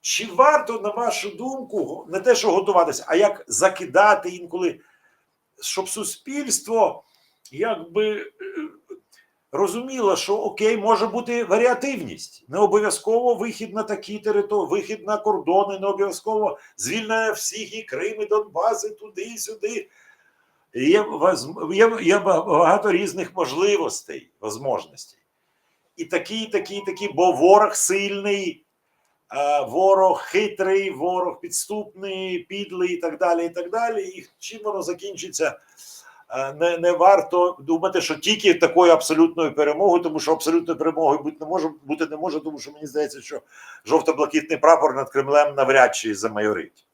Чи варто, на вашу думку, не те, що готуватися, а як закидати інколи, щоб суспільство якби е, розуміло, що окей, може бути варіативність. Не обов'язково вихід на такі території, вихід на кордони, не обов'язково звільнення всіх і Крим, і Донбаси, туди, сюди. Є, є, є багато різних можливостей, можливостей. І такі, такі, такі, бо ворог сильний, ворог хитрий, ворог підступний, підлий і так далі. І так далі. І чим воно закінчиться? Е, Не, не варто думати, що тільки такою абсолютною перемогою, тому що абсолютною перемогою бути не може бути не може, тому що мені здається, що жовто-блакитний прапор над Кремлем навряд чи замайорить.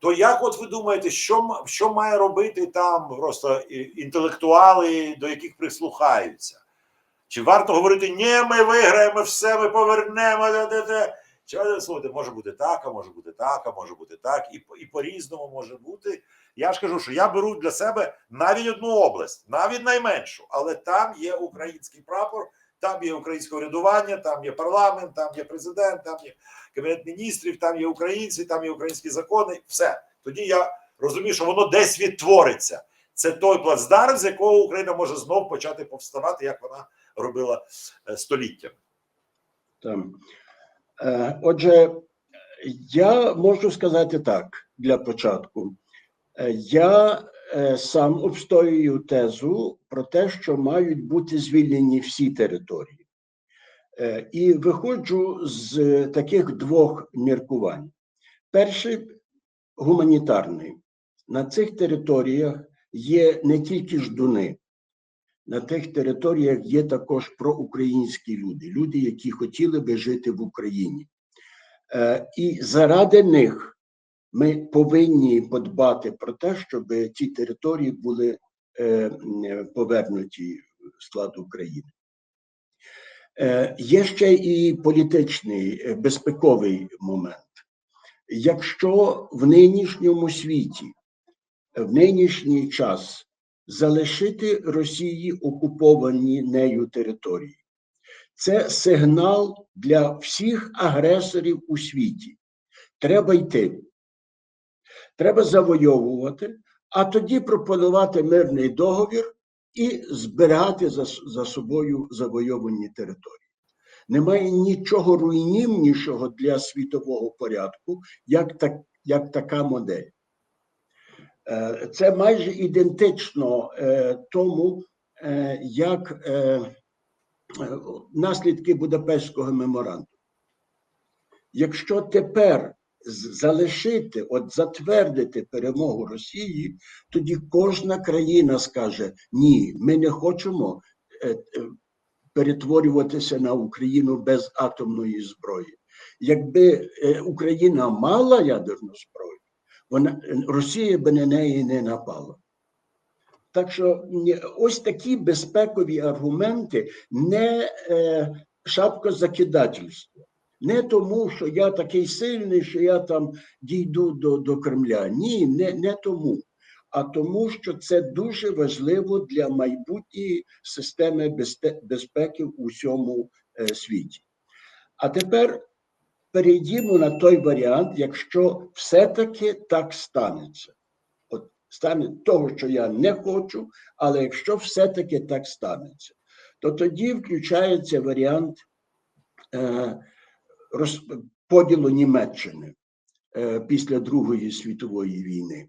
То як от ви думаєте, що, що має робити там просто інтелектуали, до яких прислухаються? Чи варто говорити, ні, ми виграємо все, ми повернемо. де, де, де». Чи ви слухайте, може бути так, а може бути так, а може бути так, і, і по-різному може бути. Я ж кажу, що я беру для себе навіть одну область, навіть найменшу, але там є український прапор, там є українське урядування, там є парламент, там є президент, там є кабінет міністрів, там є українці, там є українські закони. Все. Тоді я розумію, що воно десь відтвориться. Це той плацдарм, з якого Україна може знов почати повставати, як вона робила е, століттями. Е, Отже, я можу сказати так для початку. Е, Я е, сам обстоюю тезу про те, що мають бути звільнені всі території. І виходжу з таких двох міркувань. Перший гуманітарний. На цих територіях є не тільки ждуни, на тих територіях є також проукраїнські люди, люди, які хотіли би жити в Україні. Е, І заради них ми повинні подбати про те, щоб ці території були е, повернуті в склад України. Е, Є ще і політичний е, безпековий момент. Якщо в нинішньому світі, в нинішній час залишити Росії окуповані нею території. Це сигнал для всіх агресорів у світі. Треба йти. Треба завойовувати, а тоді пропонувати мирний договір і зберігати за, за собою завойовані території. Немає нічого руйнівнішого для світового порядку, як, так, як така модель. Е, Це майже ідентично е, тому, е, як наслідки Будапештського меморандуму. Якщо тепер залишити, от затвердити перемогу Росії, тоді кожна країна скаже: ні, ми не хочемо перетворюватися на Україну без атомної зброї. Якби Україна мала ядерну зброю, вона Росія би на неї не напала. Так що ось такі безпекові аргументи не е, шапкозакидательство. Не тому, що я такий сильний, що я там дійду до, до Кремля. Ні, не, не тому. А тому, що це дуже важливо для майбутньої системи безпеки у всьому е, світі. А тепер перейдімо на той варіант, якщо все-таки так станеться. От стане того, що я не хочу, але якщо все-таки так станеться, то тоді включається варіант е, роз, поділу Німеччини е, після Другої світової війни.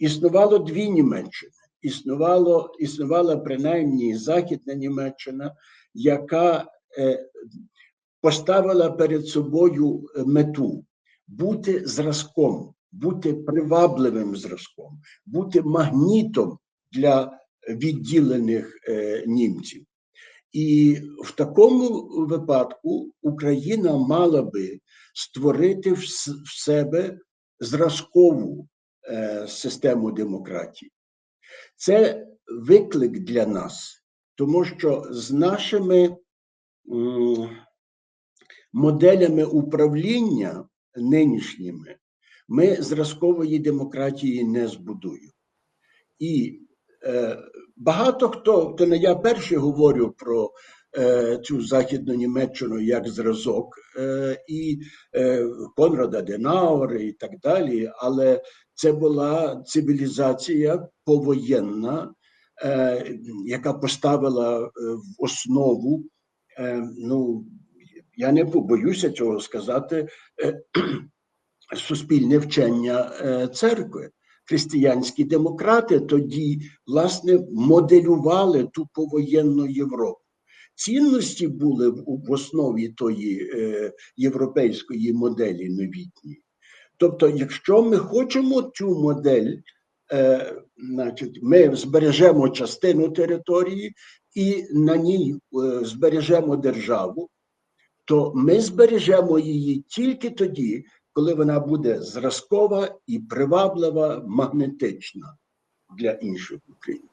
Існувало дві Німеччини. Існувало, існувала принаймні Західна Німеччина, яка е, поставила перед собою е, мету бути зразком, бути привабливим зразком, бути магнітом для відділених е, німців. І в такому випадку Україна мала би створити в себе зразкову е, систему демократії. Це виклик для нас, тому що з нашими моделями управління нинішніми ми зразкової демократії не збудуємо. І е, багато хто, то не я перший говорю про е, цю західну Німеччину як зразок е, і е, Конрада Денаура і так далі, але це була цивілізація повоєнна, е, яка поставила е, в основу, е, ну я не побоюся цього сказати, е, суспільне вчення е, церкви. Християнські демократи тоді власне моделювали ту повоєнну Європу. Цінності були в, основі тої е, європейської моделі новітньої. Тобто, якщо ми хочемо цю модель, значить, ми збережемо частину території і на ній збережемо державу, то ми збережемо її тільки тоді, коли вона буде зразкова і приваблива, магнетична для інших українців.